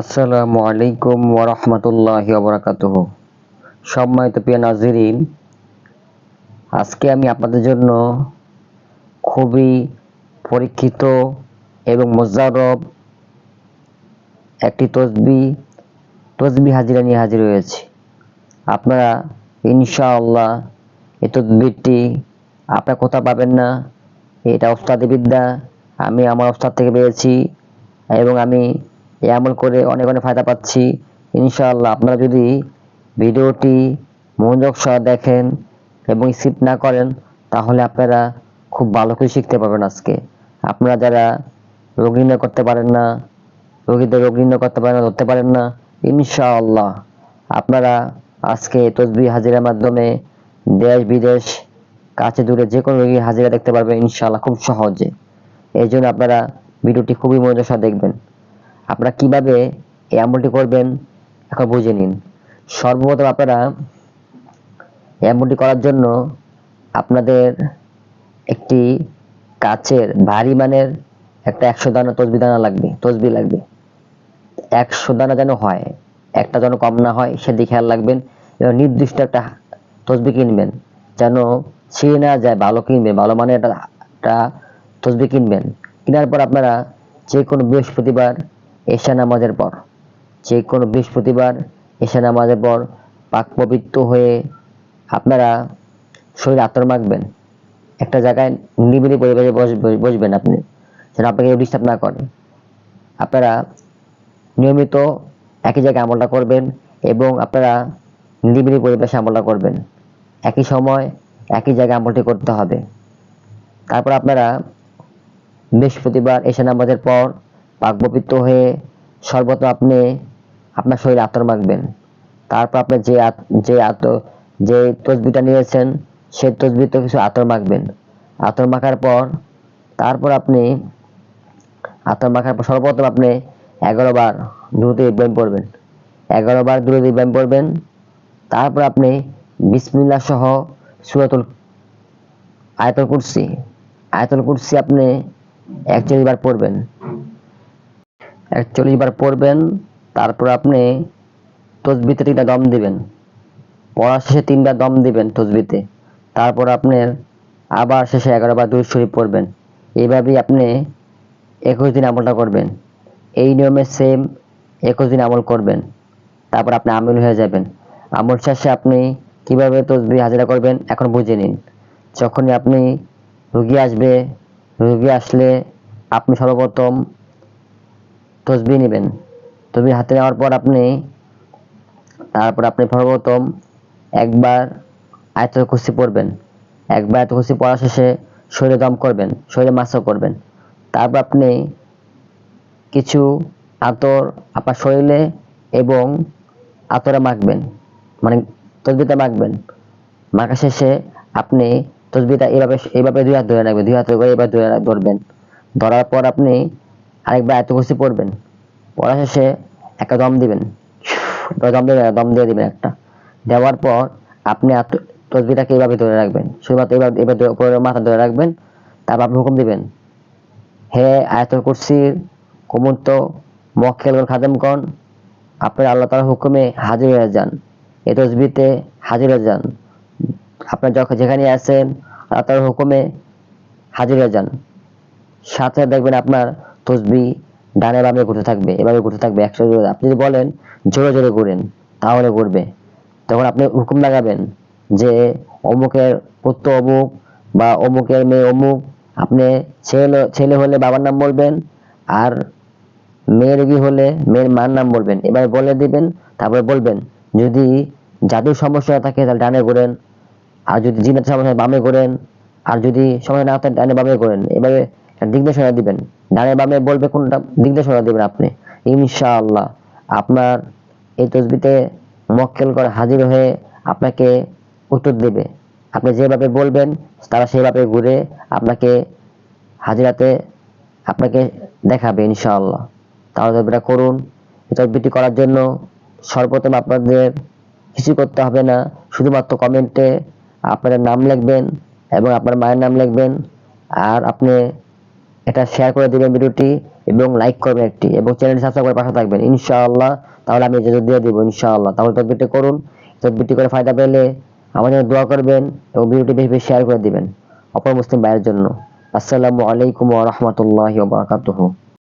আসসালামু আলাইকুম ওরহমতুল্লাহি ওবরাকাতুহ সম্মানিত প্রিয় নাজিরিন, আজকে আমি আপনাদের জন্য খুবই পরীক্ষিত এবং মোজারব একটি তসবি তসবি হাজিরা নিয়ে হাজির হয়েছি। আপনারা ইনশাআল্লাহ এই তদবিরটি আপনারা কোথাও পাবেন না। এটা ওস্তাদি বিদ্যা, আমি আমার ওস্তাদ থেকে পেয়েছি এবং আমি এই আমল করে অনেক অনেক ফায়দা পাচ্ছি। ইনশাআল্লাহ আপনারা যদি ভিডিওটি মনোযোগ সহ দেখেন এবং স্কিপ না করেন, তাহলে আপনারা খুব ভালো করে শিখতে পারবেন আজকে। আপনারা যারা রোগ নির্ণয় করতে পারেন না, রোগীদের রোগ নির্ণয় করতে পারেন না, ধরতে পারেন না, ইনশাআল্লাহ আপনারা আজকে তসবি হাজিরার মাধ্যমে দেশ, বিদেশ, কাছে দূরে যে কোনো রোগী হাজিরা দেখতে পারবেন ইনশাআল্লাহ খুব সহজে। এই জন্য আপনারা ভিডিওটি খুবই মনোযোগ দেখবেন। আপনারা কীভাবে এই আমলটি করবেন, এখন বুঝে নিন। সর্বপ্রথম আপনারা এই আমলটি করার জন্য আপনাদের একটি কাচের ভারী মানের একটা একশো দানা তসবি দানা লাগবে, তসবি লাগবে। একশো দানা যেন হয়, একটা যেন কম না হয়, সেদিকে খেয়াল রাখবেন, এবং নির্দিষ্ট একটা তসবি কিনবেন যেন ছিঁড়ে না যায়, ভালো কিনবেন ভালো মানের একটা তসবি কিনবেন। কেনার পর আপনারা যে কোনো বৃহস্পতিবার এশা নামাজের পর। যে কোনো বৃহস্পতিবার এশা নামাজের পর পাক পবিত্র হয়ে আপনারা শরীর আতর মাখবেন। একটা জায়গায় নিরিবিলি পরিবেশে বস- বসবেন আপনি, যেন আপনাকে ডিস্টার্ব না করে। আপনারা নিয়মিত একই জায়গায় আমলটা করবেন এবং আপনারা নিরিবিলি পরিবেশে আমলটা করবেন। একই সময় একই জায়গায় আমলটি করতে হবে। তারপর আপনারা বৃহস্পতিবার এশা নামাজের পর পাক পবিত্র হয়ে সর্বপ্রথম আপনি আপনার শরীরে আতর মাখবেন। তারপর আপনি যে আত- যে আতর যে তসবিটা নিয়েছেন, সেই তসবিতে কিছু আতর মাখবেন। আতর মাখার পর, তারপর আপনি আতর মাখার পর সর্বপ্রথম আপনি এগারো বার দ্রুত ব্যায়াম পড়বেন এগারো বার দ্রুত ব্যায়াম পড়বেন তারপর আপনি বিসমিল্লাহ সহ সুরাতুল আয়াতুল কুরসি আয়াতুল কুরসি আপনি একচল্লিশ বার পড়বেন। একচল্লিশ বার পড়বেন, তারপর আপনি তসবিতে তিনটা দম দিবেন। পড়ার শেষে তিনটা দম দিবেন তসবিতে। তারপর আপনার আবার শেষে এগারো বার দুই শরীফ পড়বেন। এইভাবেই আপনি একুশ দিন আমলটা করবেন। এই নিয়মে সেম একুশ দিন আমল করবেন। তারপর আপনি আমল হয়ে যাবেন। আমল শেষে আপনি কীভাবে তসবি হাজিরা করবেন, এখন বুঝে নিন। যখনই আপনি রুগী আসবে, রুগী আসলে আপনি সর্বপ্রথম তসবি নেবেন। তসবি হাতে নেওয়ার পর আপনি, তারপর আপনি সর্বপ্রথম একবার আয়তের কুস্তি পড়বেন। একবার আয়তের কুস্তি পড়া শেষে শরীরে দম করবেন, শরীরে মাসও করবেন। তারপর আপনি কিছু আতর আপনার শরীরে এবং আতরে মাখবেন মানে তসবিতে মাখবেন। মাখা শেষে আপনি তসবিটা এইভাবে এইভাবে দুই হাত ধরে রাখবেন, দুই হাত করে এবার ধরে ধরবেন। ধরার পর আপনি আরেকবার এত কুস্তি পড়বেন। পড়া শেষে একটা দম দিবেন। দম দিয়ে দম দিয়ে দিবেন একটা। দেওয়ার পর আপনি তসবিটাকে এইভাবে ধরে রাখবেন। শুধুমাত্র এবার এবার মাথা ধরে রাখবেন। তারপর আপনি হুকুম দিবেন, হে আয়াতুল কুরসির কুমন্ত মক্কেল খাদেমগণ, আপনার আল্লাহ তাআলার হুকুমে হাজির হয়ে যান। এ তসবিতে হাজির হয়ে যান। আপনার যখন যেখানে আছেন, আল্লাহ তাআলার হুকুমে হাজির হয়ে যান। সাথে দেখবেন আপনার তসবি ডানে বামে ঘুরতে থাকবে, এভাবে ঘুরতে থাকবে একশো আপনি যদি বলেন জোরে জোরে ঘুরেন, তাহলে ঘুরবে। তখন আপনি হুকুম লাগাবেন যে অমুকের পুত্র অমুক বা অমুকের মেয়ে অমুক, আপনি ছেলে ছেলে হলে বাবার নাম বলবেন আর মেয়ের রোগী হলে মেয়ের মার নাম বলবেন। এবার বলে দিবেন, তারপরে বলবেন, যদি জাদুর সমস্যা থাকে তাহলে ডানে ঘোরেন, আর যদি জিনের সমস্যা বামে ঘোরেন, আর যদি সময় না থাকে ডানে বামে ঘোরেন। এভাবে একটা দিক নির্দেশনা দিবেন। ডানে বামে বলবে কোনটা? দিক নির্দেশনা দিবেন আপনি। ইনশাআল্লাহ আপনার এই তসবিতে মক্কেল করে হাজির হয়ে আপনাকে উত্তর দেবে। আপনি যেভাবে বলবেন, তারা সেভাবে ঘুরে আপনাকে হাজিরাতে আপনাকে দেখাবে ইনশাআল্লাহ। তাহলে তসবিটা করুন। তসবিটি করার জন্য সর্বপ্রথম আপনাদের কিছু করতে হবে না। শুধুমাত্র কমেন্টে আপনার নাম লিখবেন এবং আপনার মায়ের নাম লিখবেন। আর আপনি এটা শেয়ার করে দিবেন ভিডিওটি এবং লাইক করবেন একটি এবং চ্যানেলটি সাবস্ক্রাইব করে পাশে থাকবেন। ইনশাআল্লাহ, তাহলে আমি যেটা দিয়ে দিব, ইনশাআল্লাহ। তাহলে তদবিরটি করুন, তদবিরটি করে ফায়দা পেলে আমাদের দোয়া করবেন এবং ভিডিওটি বেশি বেশি শেয়ার করে দিবেন, অপর মুসলিম ভাইয়ের জন্য। আসসালামু আলাইকুম ওয়া বারাকাতুহু।